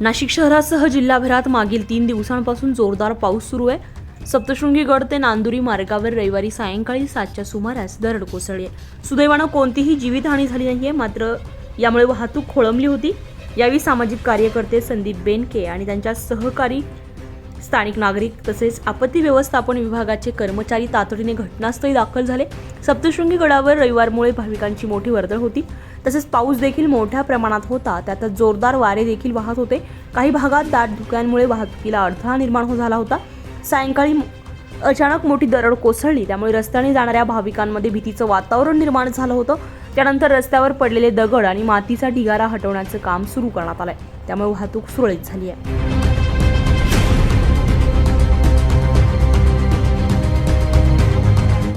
नाशिक शहरासह जिल्हाभरात मागील तीन दिवसांपासून जोरदार पाऊस सुरू आहे. सप्तशृंगी गड ते नांदुरी मार्गावर रविवारी सायंकाळी सातच्या सुमारास दरड कोसळली आहे. सुदैवानं कोणतीही जीवितहानी झाली नाहीये मात्र यामुळे वाहतूक खोळंबली होती. यावेळी सामाजिक कार्यकर्ते संदीप बेनके आणि त्यांच्या सहकारी स्थानिक नागरिक तसेच आपत्ती व्यवस्थापन विभागाचे कर्मचारी तातडीने घटनास्थळी दाखल झाले. सप्तशृंगी गडावर रविवारमुळे भाविकांची मोठी वर्दळ होती. तसेच पाऊस देखील मोठ्या प्रमाणात होता. त्यातच जोरदार वारे देखील वाहत होते. काही भागात दाट धुक्यांमुळे वाहतुकीला अडथळा निर्माण हो झाला होता. सायंकाळी अचानक मोठी दरड कोसळली. त्यामुळे रस्त्याने जाणाऱ्या भाविकांमध्ये भीतीचं वातावरण निर्माण झालं होतं. त्यानंतर रस्त्यावर पडलेले दगड आणि मातीचा ढिगारा हटवण्याचं काम सुरू करण्यात आलंय. त्यामुळे वाहतूक सुरळीत झाली आहे.